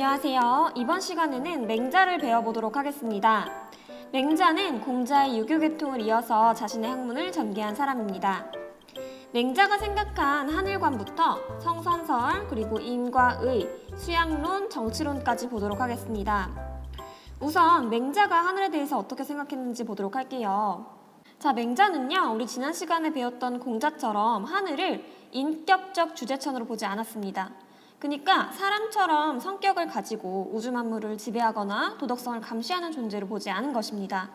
안녕하세요. 이번 시간에는 맹자를 배워보도록 하겠습니다. 맹자는 공자의 유교계통을 이어서 자신의 학문을 전개한 사람입니다. 맹자가 생각한 하늘관부터 성선설, 그리고 인과 의, 수양론, 정치론까지 보도록 하겠습니다. 우선 맹자가 하늘에 대해서 어떻게 생각했는지 보도록 할게요. 자, 맹자는요, 우리 지난 시간에 배웠던 공자처럼 하늘을 인격적 주제천으로 보지 않았습니다. 그러니까 사람처럼 성격을 가지고 우주 만물을 지배하거나 도덕성을 감시하는 존재로 보지 않은 것입니다.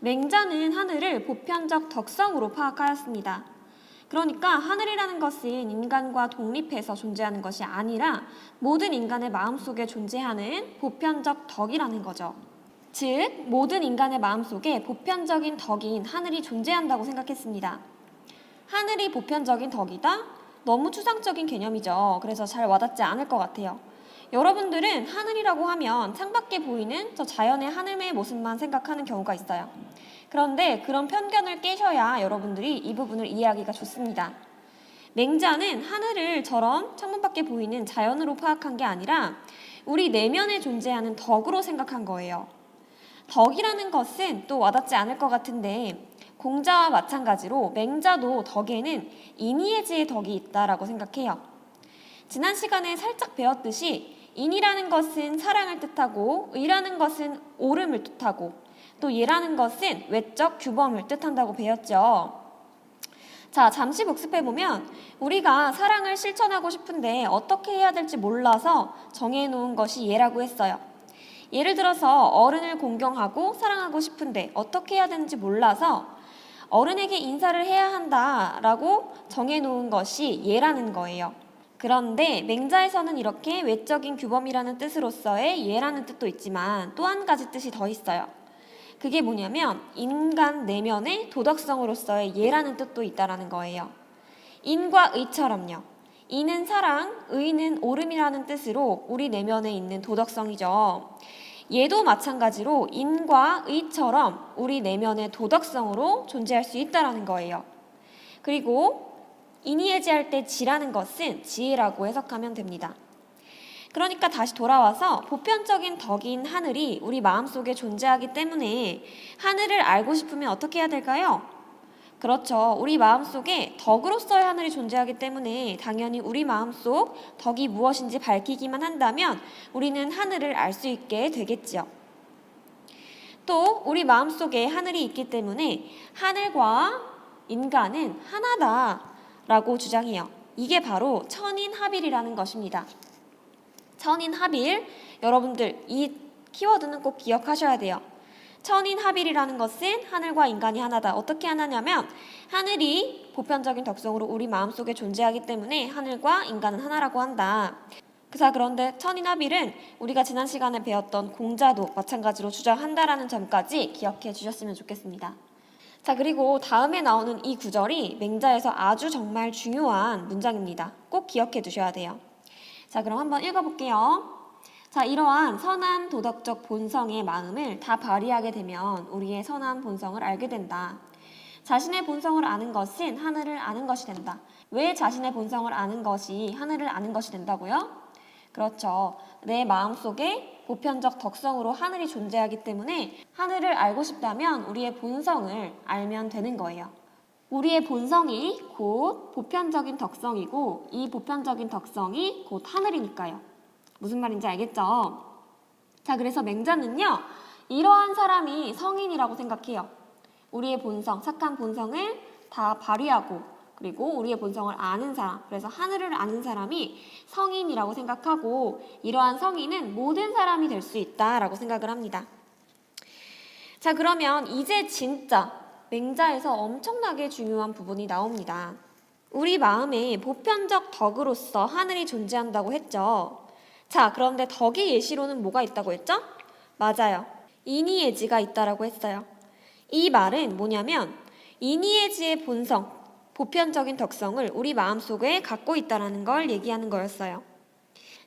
맹자는 하늘을 보편적 덕성으로 파악하였습니다. 그러니까 하늘이라는 것은 인간과 독립해서 존재하는 것이 아니라 모든 인간의 마음속에 존재하는 보편적 덕이라는 거죠. 즉, 모든 인간의 마음속에 보편적인 덕인 하늘이 존재한다고 생각했습니다. 하늘이 보편적인 덕이다? 너무 추상적인 개념이죠. 그래서 잘 와닿지 않을 것 같아요. 여러분들은 하늘이라고 하면 창밖에 보이는 저 자연의 하늘의 모습만 생각하는 경우가 있어요. 그런데 그런 편견을 깨셔야 여러분들이 이 부분을 이해하기가 좋습니다. 맹자는 하늘을 저런 창문 밖에 보이는 자연으로 파악한 게 아니라 우리 내면에 존재하는 덕으로 생각한 거예요. 덕이라는 것은 또 와닿지 않을 것 같은데 공자와 마찬가지로 맹자도 덕에는 인이해지의 덕이 있다라고 생각해요. 지난 시간에 살짝 배웠듯이 인이라는 것은 사랑을 뜻하고 의라는 것은 옳음을 뜻하고 또 예라는 것은 외적 규범을 뜻한다고 배웠죠. 자, 잠시 복습해보면 우리가 사랑을 실천하고 싶은데 어떻게 해야 될지 몰라서 정해놓은 것이 예라고 했어요. 예를 들어서 어른을 공경하고 사랑하고 싶은데 어떻게 해야 되는지 몰라서 어른에게 인사를 해야 한다라고 정해놓은 것이 예라는 거예요. 그런데 맹자에서는 이렇게 외적인 규범이라는 뜻으로서의 예라는 뜻도 있지만 또 한 가지 뜻이 더 있어요. 그게 뭐냐면 인간 내면의 도덕성으로서의 예라는 뜻도 있다라는 거예요. 인과 의처럼요. 이는 사랑, 의는 옳음이라는 뜻으로 우리 내면에 있는 도덕성이죠. 얘도 마찬가지로 인과 의처럼 우리 내면의 도덕성으로 존재할 수 있다라는 거예요. 그리고 인이해지할 때 지라는 것은 지혜라고 해석하면 됩니다. 그러니까 다시 돌아와서 보편적인 덕인 하늘이 우리 마음속에 존재하기 때문에 하늘을 알고 싶으면 어떻게 해야 될까요? 그렇죠. 우리 마음속에 덕으로서의 하늘이 존재하기 때문에 당연히 우리 마음속 덕이 무엇인지 밝히기만 한다면 우리는 하늘을 알 수 있게 되겠지요. 또 우리 마음속에 하늘이 있기 때문에 하늘과 인간은 하나다라고 주장해요. 이게 바로 천인합일이라는 것입니다. 천인합일 여러분들 이 키워드는 꼭 기억하셔야 돼요. 천인 합일이라는 것은 하늘과 인간이 하나다. 어떻게 하나냐면 하늘이 보편적인 덕성으로 우리 마음속에 존재하기 때문에 하늘과 인간은 하나라고 한다. 그자 그런데 천인합일은 우리가 지난 시간에 배웠던 공자도 마찬가지로 주장한다라는 점까지 기억해 주셨으면 좋겠습니다. 자 그리고 다음에 나오는 이 구절이 맹자에서 아주 정말 중요한 문장입니다. 꼭 기억해 두셔야 돼요. 자 그럼 한번 읽어볼게요. 자, 이러한 선한 도덕적 본성의 마음을 다 발휘하게 되면 우리의 선한 본성을 알게 된다. 자신의 본성을 아는 것은 하늘을 아는 것이 된다. 왜 자신의 본성을 아는 것이 하늘을 아는 것이 된다고요? 그렇죠. 내 마음 속에 보편적 덕성으로 하늘이 존재하기 때문에 하늘을 알고 싶다면 우리의 본성을 알면 되는 거예요. 우리의 본성이 곧 보편적인 덕성이고 이 보편적인 덕성이 곧 하늘이니까요. 무슨 말인지 알겠죠? 자, 그래서 맹자는요, 이러한 사람이 성인이라고 생각해요. 우리의 본성, 착한 본성을 다 발휘하고, 그리고 우리의 본성을 아는 사람, 그래서 하늘을 아는 사람이 성인이라고 생각하고, 이러한 성인은 모든 사람이 될 수 있다라고 생각을 합니다. 자, 그러면 이제 진짜 맹자에서 엄청나게 중요한 부분이 나옵니다. 우리 마음에 보편적 덕으로서 하늘이 존재한다고 했죠. 자, 그런데 덕의 예시로는 뭐가 있다고 했죠? 맞아요. 이니에지가 있다라고 했어요. 이 말은 뭐냐면 이니에지의 본성, 보편적인 덕성을 우리 마음속에 갖고 있다라는 걸 얘기하는 거였어요.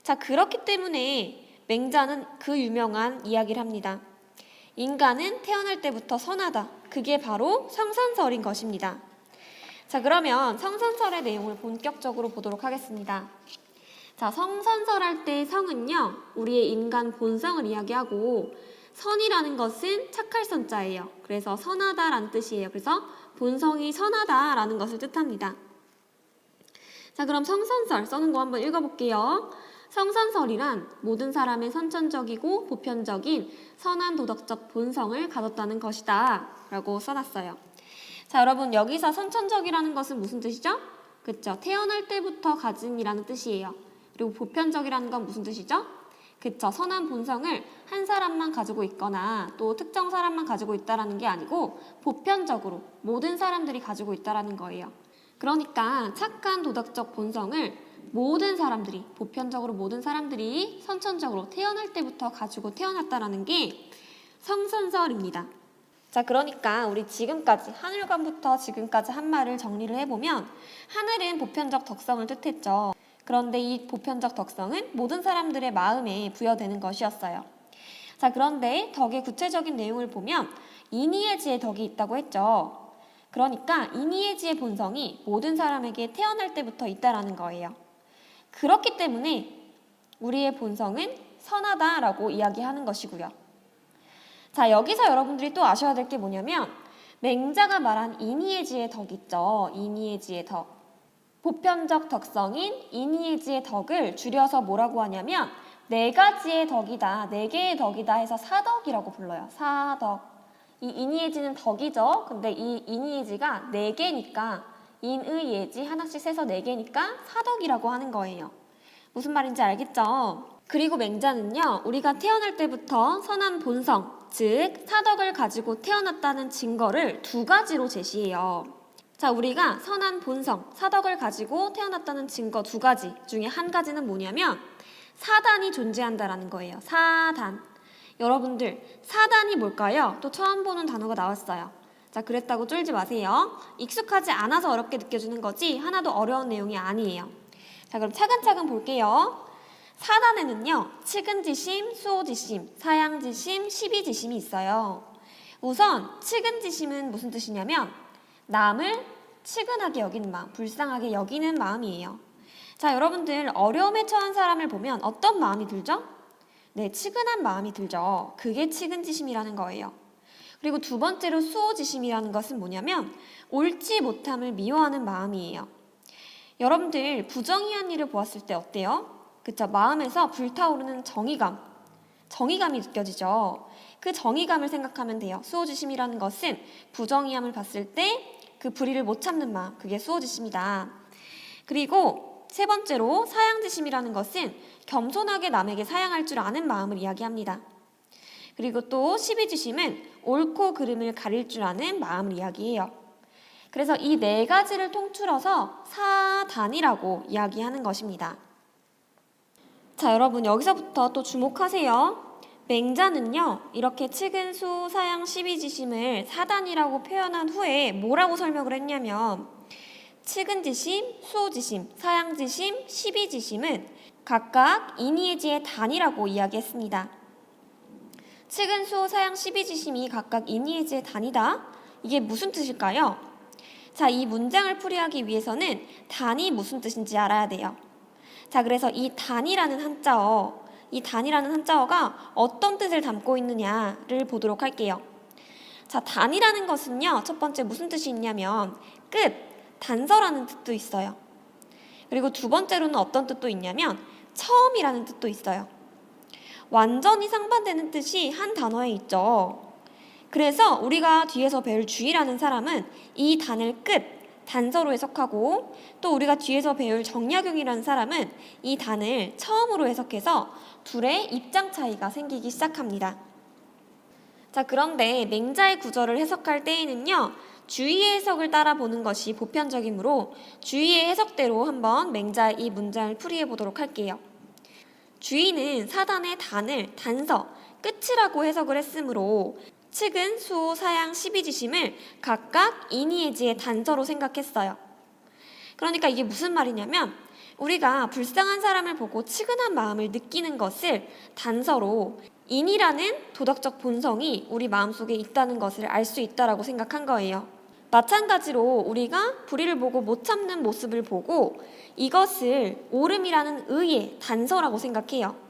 자, 그렇기 때문에 맹자는 그 유명한 이야기를 합니다. 인간은 태어날 때부터 선하다. 그게 바로 성선설인 것입니다. 자, 그러면 성선설의 내용을 본격적으로 보도록 하겠습니다. 자, 성선설 할 때 성은요, 우리의 인간 본성을 이야기하고 선이라는 것은 착할 선자예요. 그래서 선하다라는 뜻이에요. 그래서 본성이 선하다라는 것을 뜻합니다. 자, 그럼 성선설 써는 거 한번 읽어볼게요. 성선설이란 모든 사람의 선천적이고 보편적인 선한 도덕적 본성을 가졌다는 것이다. 라고 써놨어요. 자, 여러분, 여기서 선천적이라는 것은 무슨 뜻이죠? 그쵸. 태어날 때부터 가진이라는 뜻이에요. 그리고 보편적이라는 건 무슨 뜻이죠? 그쵸. 선한 본성을 한 사람만 가지고 있거나 또 특정 사람만 가지고 있다라는 게 아니고 보편적으로 모든 사람들이 가지고 있다라는 거예요. 그러니까 착한 도덕적 본성을 모든 사람들이 보편적으로 모든 사람들이 선천적으로 태어날 때부터 가지고 태어났다라는 게 성선설입니다. 자, 그러니까 우리 지금까지 하늘관부터 지금까지 한 말을 정리를 해보면 하늘은 보편적 덕성을 뜻했죠. 그런데 이 보편적 덕성은 모든 사람들의 마음에 부여되는 것이었어요. 자, 그런데 덕의 구체적인 내용을 보면 이니에지의 덕이 있다고 했죠. 그러니까 이니에지의 본성이 모든 사람에게 태어날 때부터 있다라는 거예요. 그렇기 때문에 우리의 본성은 선하다라고 이야기하는 것이고요. 자, 여기서 여러분들이 또 아셔야 될 게 뭐냐면 맹자가 말한 이니에지의 덕 있죠. 이니에지의 덕. 보편적 덕성인 이니에지의 덕을 줄여서 뭐라고 하냐면 네 가지의 덕이다, 네 개의 덕이다 해서 사덕이라고 불러요. 사덕. 이 이니에지는 덕이죠. 근데 이 이니에지가 네 개니까 인의 예지 하나씩 세서 네 개니까 사덕이라고 하는 거예요. 무슨 말인지 알겠죠? 그리고 맹자는요, 우리가 태어날 때부터 선한 본성, 즉 사덕을 가지고 태어났다는 증거를 두 가지로 제시해요. 자, 우리가 선한 본성, 사덕을 가지고 태어났다는 증거 두 가지 중에 한 가지는 뭐냐면 사단이 존재한다라는 거예요. 사단. 여러분들, 사단이 뭘까요? 또 처음 보는 단어가 나왔어요. 자, 그랬다고 쫄지 마세요. 익숙하지 않아서 어렵게 느껴지는 거지 하나도 어려운 내용이 아니에요. 자, 그럼 차근차근 볼게요. 사단에는요, 측은지심, 수호지심, 사양지심, 시비지심이 있어요. 우선 측은지심은 무슨 뜻이냐면 남을 측은하게 여기는 마음, 불쌍하게 여기는 마음이에요. 자, 여러분들 어려움에 처한 사람을 보면 어떤 마음이 들죠? 네, 측은한 마음이 들죠. 그게 측은지심이라는 거예요. 그리고 두 번째로 수호지심이라는 것은 뭐냐면 옳지 못함을 미워하는 마음이에요. 여러분들 부정의한 일을 보았을 때 어때요? 그쵸? 마음에서 불타오르는 정의감, 정의감이 느껴지죠. 그 정의감을 생각하면 돼요. 수호지심이라는 것은 부정의함을 봤을 때 그 불의를 못 참는 마음, 그게 수호지심이다. 그리고 세 번째로 사양지심이라는 것은 겸손하게 남에게 사양할 줄 아는 마음을 이야기합니다. 그리고 또 시비지심은 옳고 그름을 가릴 줄 아는 마음을 이야기해요. 그래서 이 네 가지를 통틀어서 사단이라고 이야기하는 것입니다. 자, 여러분 여기서부터 또 주목하세요. 맹자는요, 이렇게 측은 수, 사양, 시비지심을 사단이라고 표현한 후에 뭐라고 설명을 했냐면, 측은지심, 수호지심, 사양지심, 시비지심은 각각 이니에지의 단이라고 이야기했습니다. 측은 수호 사양 12지심이 각각 이니에지의 단이다. 이게 무슨 뜻일까요? 자, 이 문장을 풀이하기 위해서는 단이 무슨 뜻인지 알아야 돼요. 자, 그래서 이 단이라는 한자어, 이 단이라는 한자어가 어떤 뜻을 담고 있느냐를 보도록 할게요. 자, 단이라는 것은요, 첫 번째 무슨 뜻이 있냐면 끝, 단서라는 뜻도 있어요. 그리고 두 번째로는 어떤 뜻도 있냐면 처음이라는 뜻도 있어요. 완전히 상반되는 뜻이 한 단어에 있죠. 그래서 우리가 뒤에서 배울 주의라는 사람은 이 단을 끝, 단서로 해석하고 또 우리가 뒤에서 배울 정약용이라는 사람은 이 단을 처음으로 해석해서 둘의 입장 차이가 생기기 시작합니다. 자, 그런데 맹자의 구절을 해석할 때에는요, 주의의 해석을 따라 보는 것이 보편적이므로 주의의 해석대로 한번 맹자의 이 문장을 풀이해 보도록 할게요. 주의는 사단의 단을 단서, 끝이라고 해석을 했으므로 측은, 수호, 사양, 시비지심을 각각 이니에지의 단서로 생각했어요. 그러니까 이게 무슨 말이냐면 우리가 불쌍한 사람을 보고 측은한 마음을 느끼는 것을 단서로 인이라는 도덕적 본성이 우리 마음속에 있다는 것을 알 수 있다라고 생각한 거예요. 마찬가지로 우리가 불의를 보고 못 참는 모습을 보고 이것을 옳음이라는 의의 단서라고 생각해요.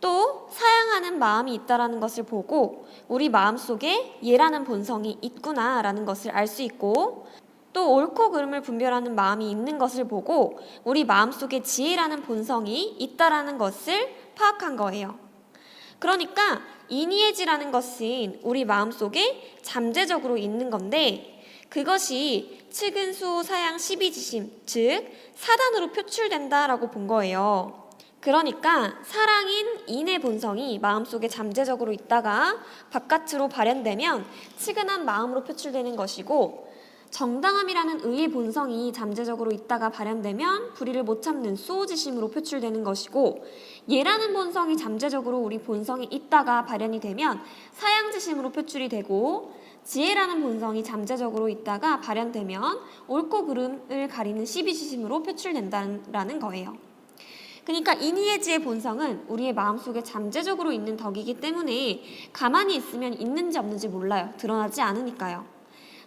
또 사양하는 마음이 있다라는 것을 보고 우리 마음 속에 예라는 본성이 있구나라는 것을 알 수 있고 또 옳고 그름을 분별하는 마음이 있는 것을 보고 우리 마음 속에 지혜라는 본성이 있다라는 것을 파악한 거예요. 그러니까 이니에지라는 것은 우리 마음 속에 잠재적으로 있는 건데 그것이 측은수 사양 12지심 즉 사단으로 표출된다라고 본 거예요. 그러니까 사랑인 인의 본성이 마음속에 잠재적으로 있다가 바깥으로 발현되면 측은한 마음으로 표출되는 것이고 정당함이라는 의의 본성이 잠재적으로 있다가 발현되면 불의를 못 참는 수호지심으로 표출되는 것이고 예라는 본성이 잠재적으로 우리 본성이 있다가 발현이 되면 사양지심으로 표출이 되고 지혜라는 본성이 잠재적으로 있다가 발현되면 옳고 그름을 가리는 시비지심으로 표출된다는 거예요. 그러니까 이니에지의 본성은 우리의 마음속에 잠재적으로 있는 덕이기 때문에 가만히 있으면 있는지 없는지 몰라요. 드러나지 않으니까요.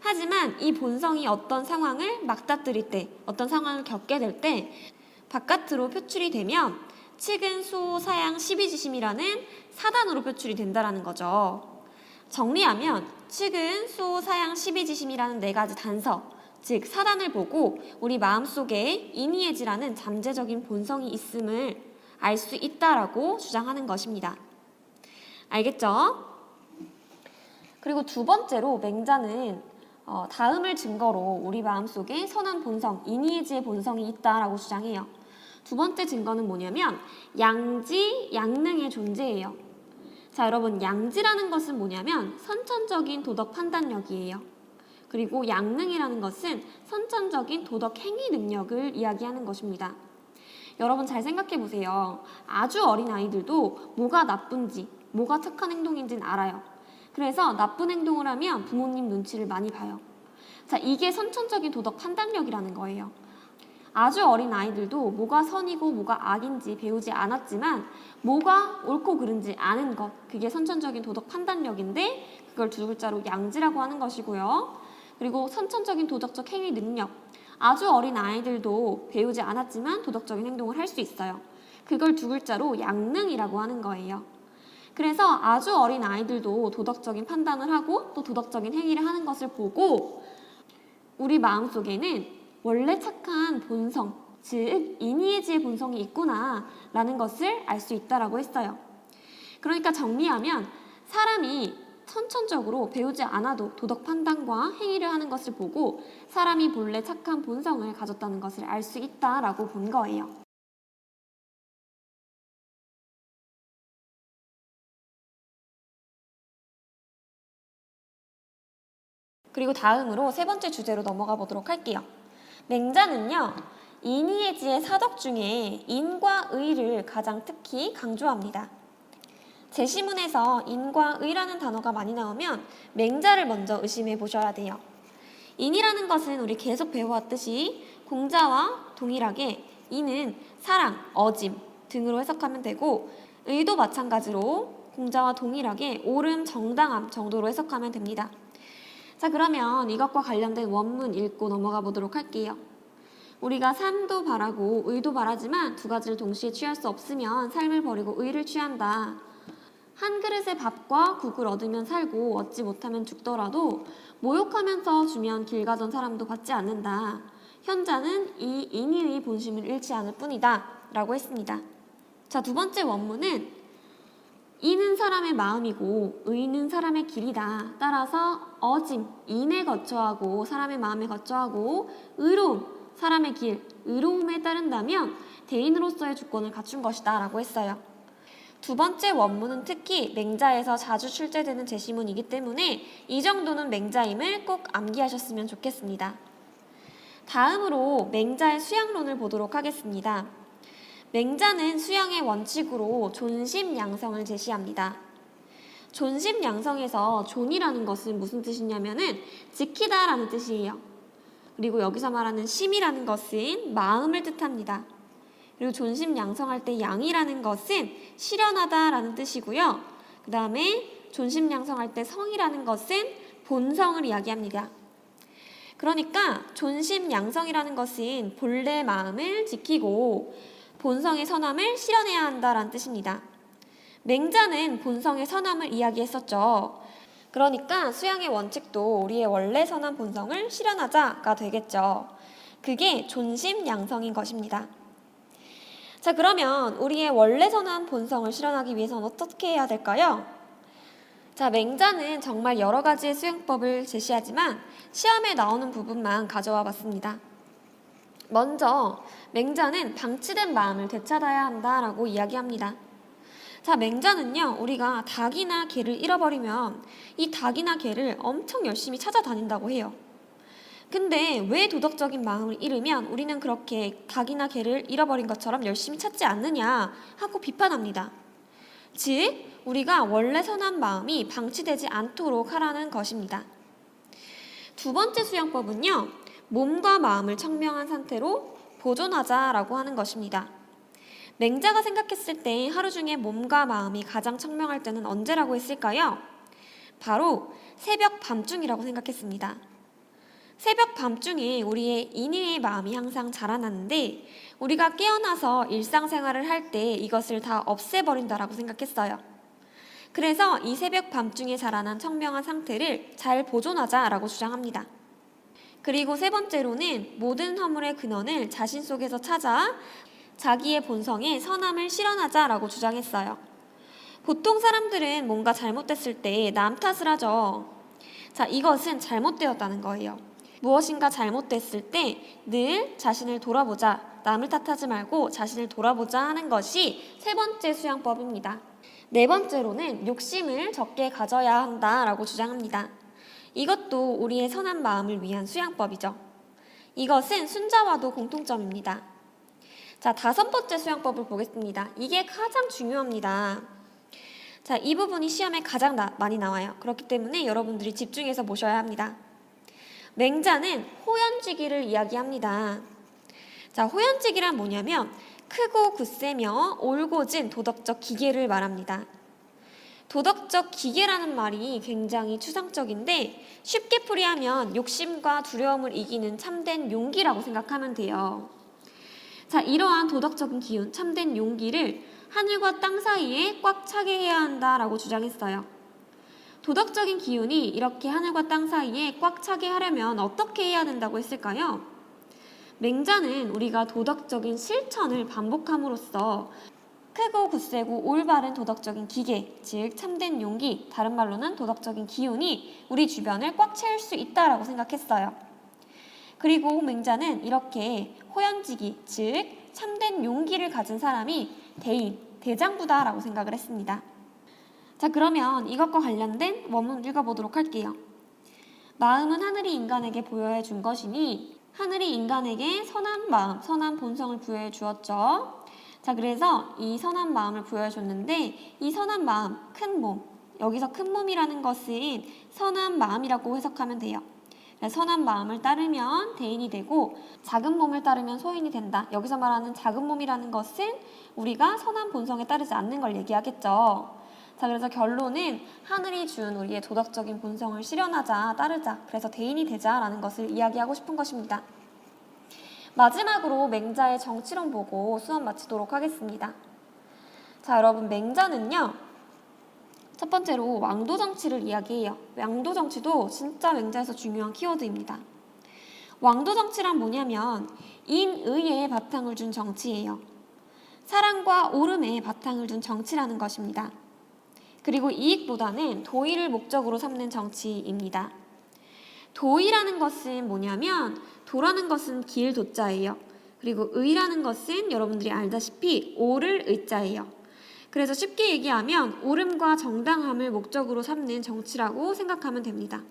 하지만 이 본성이 어떤 상황을 맞닥뜨릴 때, 어떤 상황을 겪게 될 때 바깥으로 표출이 되면 측은 수 사양 시비지심이라는 사단으로 표출이 된다라는 거죠. 정리하면 측은 수 사양 시비지심이라는 네 가지 단서, 즉 사단을 보고 우리 마음속에 이니에지라는 잠재적인 본성이 있음을 알 수 있다라고 주장하는 것입니다. 알겠죠? 그리고 두 번째로 맹자는 어, 다음을 증거로 우리 마음속에 선한 본성, 이니에지의 본성이 있다라고 주장해요. 두 번째 증거는 뭐냐면 양지, 양능의 존재예요. 자, 여러분 양지라는 것은 뭐냐면 선천적인 도덕 판단력이에요. 그리고 양능이라는 것은 선천적인 도덕 행위 능력을 이야기하는 것입니다. 여러분 잘 생각해 보세요. 아주 어린 아이들도 뭐가 나쁜지, 뭐가 착한 행동인지는 알아요. 그래서 나쁜 행동을 하면 부모님 눈치를 많이 봐요. 자, 이게 선천적인 도덕 판단력이라는 거예요. 아주 어린 아이들도 뭐가 선이고 뭐가 악인지 배우지 않았지만 뭐가 옳고 그른지 아는 것, 그게 선천적인 도덕 판단력인데 그걸 두 글자로 양지라고 하는 것이고요. 그리고 선천적인 도덕적 행위 능력, 아주 어린 아이들도 배우지 않았지만 도덕적인 행동을 할 수 있어요. 그걸 두 글자로 양능이라고 하는 거예요. 그래서 아주 어린 아이들도 도덕적인 판단을 하고 또 도덕적인 행위를 하는 것을 보고 우리 마음속에는 원래 착한 본성, 즉 이니에지의 본성이 있구나라는 것을 알 수 있다라고 했어요. 그러니까 정리하면 사람이 선천적으로 배우지 않아도 도덕 판단과 행위를 하는 것을 보고 사람이 본래 착한 본성을 가졌다는 것을 알 수 있다라고 본 거예요. 그리고 다음으로 세 번째 주제로 넘어가 보도록 할게요. 맹자는요, 이니에지의 사덕 중에 인과 의를 가장 특히 강조합니다. 제시문에서 인과 의라는 단어가 많이 나오면 맹자를 먼저 의심해 보셔야 돼요. 인이라는 것은 우리 계속 배워왔듯이 공자와 동일하게 인은 사랑, 어짐 등으로 해석하면 되고 의도 마찬가지로 공자와 동일하게 옳음, 정당함 정도로 해석하면 됩니다. 자, 그러면 이것과 관련된 원문 읽고 넘어가 보도록 할게요. 우리가 삶도 바라고 의도 바라지만 두 가지를 동시에 취할 수 없으면 삶을 버리고 의를 취한다. 한 그릇의 밥과 국을 얻으면 살고 얻지 못하면 죽더라도 모욕하면서 주면 길 가던 사람도 받지 않는다. 현자는 이 인의의 본심을 잃지 않을 뿐이다. 라고 했습니다. 자, 두 번째 원문은 이는 사람의 마음이고 의는 사람의 길이다. 따라서 어짐, 인에 거처하고 사람의 마음에 거처하고 의로움, 사람의 길, 의로움에 따른다면 대인으로서의 주권을 갖춘 것이다. 라고 했어요. 두 번째 원문은 특히 맹자에서 자주 출제되는 제시문이기 때문에 이 정도는 맹자임을 꼭 암기하셨으면 좋겠습니다. 다음으로 맹자의 수양론을 보도록 하겠습니다. 맹자는 수양의 원칙으로 존심 양성을 제시합니다. 존심 양성에서 존이라는 것은 무슨 뜻이냐면은 지키다라는 뜻이에요. 그리고 여기서 말하는 심이라는 것은 마음을 뜻합니다. 그리고 존심 양성할 때 양이라는 것은 실현하다라는 뜻이고요. 그 다음에 존심 양성할 때 성이라는 것은 본성을 이야기합니다. 그러니까 존심 양성이라는 것은 본래 마음을 지키고 본성의 선함을 실현해야 한다라는 뜻입니다. 맹자는 본성의 선함을 이야기했었죠. 그러니까 수양의 원칙도 우리의 원래 선한 본성을 실현하자가 되겠죠. 그게 존심 양성인 것입니다. 자, 그러면 우리의 원래 선한 본성을 실현하기 위해서는 어떻게 해야 될까요? 자, 맹자는 정말 여러 가지의 수행법을 제시하지만 시험에 나오는 부분만 가져와 봤습니다. 먼저 맹자는 방치된 마음을 되찾아야 한다라고 이야기합니다. 자, 맹자는요, 우리가 닭이나 개를 잃어버리면 이 닭이나 개를 엄청 열심히 찾아다닌다고 해요. 근데 왜 도덕적인 마음을 잃으면 우리는 그렇게 닭이나 개를 잃어버린 것처럼 열심히 찾지 않느냐 하고 비판합니다. 즉, 우리가 원래 선한 마음이 방치되지 않도록 하라는 것입니다. 두 번째 수양법은요, 몸과 마음을 청명한 상태로 보존하자라고 하는 것입니다. 맹자가 생각했을 때 하루 중에 몸과 마음이 가장 청명할 때는 언제라고 했을까요? 바로 새벽 밤중이라고 생각했습니다. 새벽 밤중에 우리의 인의의 마음이 항상 자라나는데 우리가 깨어나서 일상생활을 할 때 이것을 다 없애버린다라고 생각했어요. 그래서 이 새벽 밤중에 자라난 청명한 상태를 잘 보존하자라고 주장합니다. 그리고 세 번째로는 모든 허물의 근원을 자신 속에서 찾아 자기의 본성에 선함을 실현하자라고 주장했어요. 보통 사람들은 뭔가 잘못됐을 때 남 탓을 하죠. 자, 이것은 잘못되었다는 거예요. 무엇인가 잘못됐을 때 늘 자신을 돌아보자. 남을 탓하지 말고 자신을 돌아보자 하는 것이 세 번째 수양법입니다. 네 번째로는 욕심을 적게 가져야 한다라고 주장합니다. 이것도 우리의 선한 마음을 위한 수양법이죠. 이것은 순자와도 공통점입니다. 자, 다섯 번째 수양법을 보겠습니다. 이게 가장 중요합니다. 자, 이 부분이 시험에 가장 나, 많이 나와요. 그렇기 때문에 여러분들이 집중해서 보셔야 합니다. 맹자는 호연지기를 이야기합니다. 자, 호연지기란 뭐냐면 크고 굳세며 올곧은 도덕적 기계를 말합니다. 도덕적 기계라는 말이 굉장히 추상적인데 쉽게 풀이하면 욕심과 두려움을 이기는 참된 용기라고 생각하면 돼요. 자, 이러한 도덕적인 기운, 참된 용기를 하늘과 땅 사이에 꽉 차게 해야 한다라고 주장했어요. 도덕적인 기운이 이렇게 하늘과 땅 사이에 꽉 차게 하려면 어떻게 해야 된다고 했을까요? 맹자는 우리가 도덕적인 실천을 반복함으로써 크고 굳세고 올바른 도덕적인 기계, 즉 참된 용기, 다른 말로는 도덕적인 기운이 우리 주변을 꽉 채울 수 있다라고 생각했어요. 그리고 맹자는 이렇게 호연지기, 즉 참된 용기를 가진 사람이 대인, 대장부다라고 생각을 했습니다. 자, 그러면 이것과 관련된 원문 읽어보도록 할게요. 마음은 하늘이 인간에게 부여해 준 것이니 하늘이 인간에게 선한 마음, 선한 본성을 부여해 주었죠. 자, 그래서 이 선한 마음을 부여해 줬는데 이 선한 마음, 큰 몸, 여기서 큰 몸이라는 것은 선한 마음이라고 해석하면 돼요. 선한 마음을 따르면 대인이 되고 작은 몸을 따르면 소인이 된다. 여기서 말하는 작은 몸이라는 것은 우리가 선한 본성에 따르지 않는 걸 얘기하겠죠. 자, 그래서 결론은 하늘이 준 우리의 도덕적인 본성을 실현하자, 따르자. 그래서 대인이 되자라는 것을 이야기하고 싶은 것입니다. 마지막으로 맹자의 정치론 보고 수업 마치도록 하겠습니다. 자, 여러분, 맹자는요, 첫 번째로 왕도 정치를 이야기해요. 왕도 정치도 진짜 맹자에서 중요한 키워드입니다. 왕도 정치란 뭐냐면 인의에 바탕을 준 정치예요. 사랑과 오름에 바탕을 둔 정치라는 것입니다. 그리고 이익보다는 도의를 목적으로 삼는 정치입니다. 도의라는 것은 뭐냐면 도라는 것은 길 도자예요. 그리고 의라는 것은 여러분들이 알다시피 오를 의자예요. 그래서 쉽게 얘기하면 옳음과 정당함을 목적으로 삼는 정치라고 생각하면 됩니다.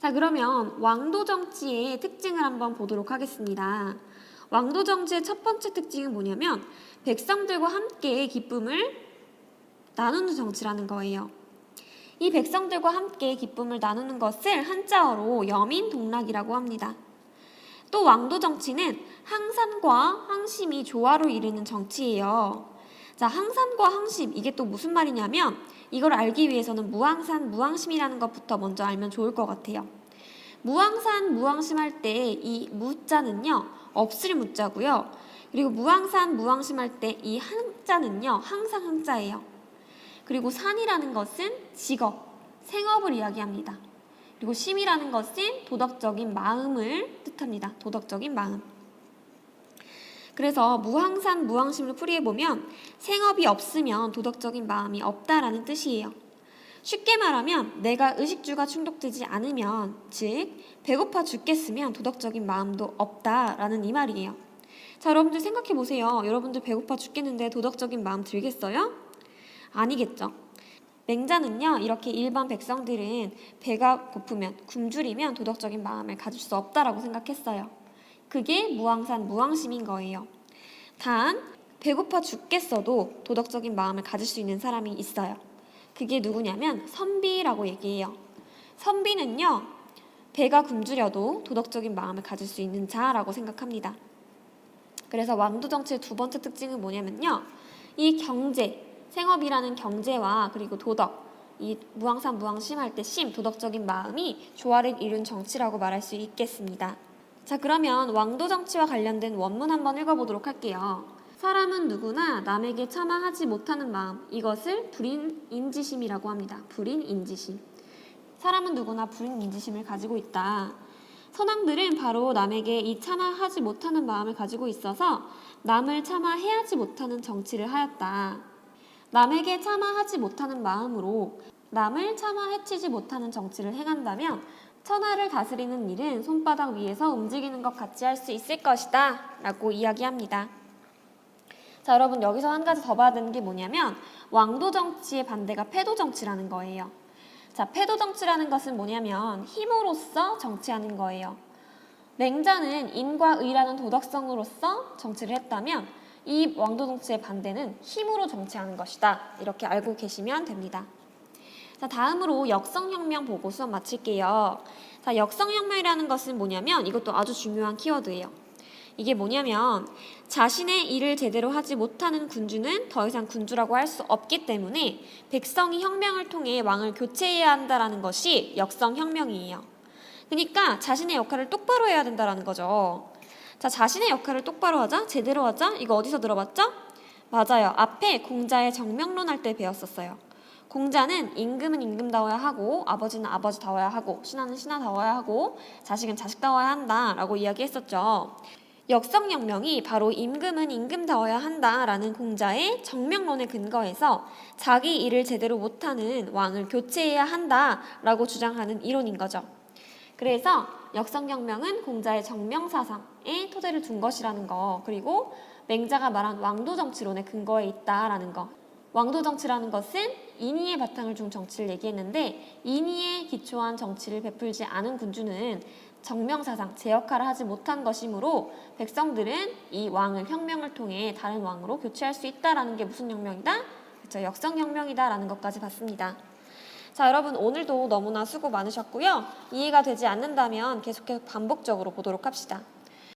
자, 그러면 왕도 정치의 특징을 한번 보도록 하겠습니다. 왕도 정치의 첫 번째 특징은 뭐냐면 백성들과 함께 기쁨을 나누는 정치라는 거예요. 이 백성들과 함께 기쁨을 나누는 것을 한자어로 여민동락이라고 합니다. 또 왕도 정치는 항산과 항심이 조화로 이루는 정치예요. 자, 항산과 항심 이게 또 무슨 말이냐면 이걸 알기 위해서는 무항산, 무항심이라는 것부터 먼저 알면 좋을 것 같아요. 무왕산 무왕심할 때 이 무자는요 없을 무자고요. 그리고 무왕산 무왕심할 때이 한자는요 항상 한자예요. 그리고 산이라는 것은 직업, 생업을 이야기합니다. 그리고 심이라는 것은 도덕적인 마음을 뜻합니다. 도덕적인 마음. 그래서 무항산 무항심을 풀이해 보면 생업이 없으면 도덕적인 마음이 없다라는 뜻이에요. 쉽게 말하면 내가 의식주가 충족되지 않으면 즉 배고파 죽겠으면 도덕적인 마음도 없다라는 이 말이에요. 자, 여러분들 생각해 보세요. 여러분들 배고파 죽겠는데 도덕적인 마음 들겠어요? 아니겠죠. 맹자는요, 이렇게 일반 백성들은 배가 고프면, 굶주리면 도덕적인 마음을 가질 수 없다라고 생각했어요. 그게 무왕산 무왕심인 거예요. 단, 배고파 죽겠어도 도덕적인 마음을 가질 수 있는 사람이 있어요. 그게 누구냐면 선비라고 얘기해요. 선비는요, 배가 굶주려도 도덕적인 마음을 가질 수 있는 자라고 생각합니다. 그래서 왕도 정치의 두 번째 특징은 뭐냐면요. 이 경제, 생업이라는 경제와 그리고 도덕, 이 무왕산 무왕심 할 때 심, 도덕적인 마음이 조화를 이룬 정치라고 말할 수 있겠습니다. 자, 그러면 왕도 정치와 관련된 원문 한번 읽어보도록 할게요. 사람은 누구나 남에게 참아하지 못하는 마음, 이것을 불인 인지심이라고 합니다. 불인 인지심. 사람은 누구나 불인 인지심을 가지고 있다. 선왕들은 바로 남에게 이 참아하지 못하는 마음을 가지고 있어서 남을 참아해야지 못하는 정치를 하였다. 남에게 참아하지 못하는 마음으로 남을 참아 해치지 못하는 정치를 행한다면 천하를 다스리는 일은 손바닥 위에서 움직이는 것 같이 할 수 있을 것이다. 라고 이야기합니다. 자, 여러분 여기서 한 가지 더 되는 게 뭐냐면 왕도 정치의 반대가 패도 정치라는 거예요. 자, 패도 정치라는 것은 뭐냐면 힘으로써 정치하는 거예요. 맹자는 인과 의라는 도덕성으로서 정치를 했다면 이 왕도 정치의 반대는 힘으로 정치하는 것이다. 이렇게 알고 계시면 됩니다. 자, 다음으로 역성혁명 보고 수업 마칠게요. 자, 역성혁명이라는 것은 뭐냐면 이것도 아주 중요한 키워드예요. 이게 뭐냐면 자신의 일을 제대로 하지 못하는 군주는 더 이상 군주라고 할 수 없기 때문에 백성이 혁명을 통해 왕을 교체해야 한다라는 것이 역성혁명이에요. 그러니까 자신의 역할을 똑바로 해야 된다라는 거죠. 자, 자신의 역할을 똑바로 하자, 제대로 하자. 이거 어디서 들어봤죠? 맞아요. 앞에 공자의 정명론 할 때 배웠었어요. 공자는 임금은 임금다워야 하고 아버지는 아버지다워야 하고 신하는 신하다워야 하고 자식은 자식다워야 한다 라고 이야기했었죠. 역성혁명이 바로 임금은 임금다워야 한다라는 공자의 정명론에 근거해서 자기 일을 제대로 못하는 왕을 교체해야 한다라고 주장하는 이론인 거죠. 그래서 역성혁명은 공자의 정명사상 에 토대를 둔 것이라는 거 그리고 맹자가 말한 왕도 정치론의 근거에 있다라는 거 왕도 정치라는 것은 인의의 바탕을 둔 정치를 얘기했는데 인의에 기초한 정치를 베풀지 않은 군주는 정명사상, 제 역할을 하지 못한 것이므로 백성들은 이 왕을 혁명을 통해 다른 왕으로 교체할 수 있다라는 게 무슨 혁명이다? 그렇죠. 역성혁명이다라는 것까지 봤습니다. 자, 여러분 오늘도 너무나 수고 많으셨고요. 이해가 되지 않는다면 계속해서 반복적으로 보도록 합시다.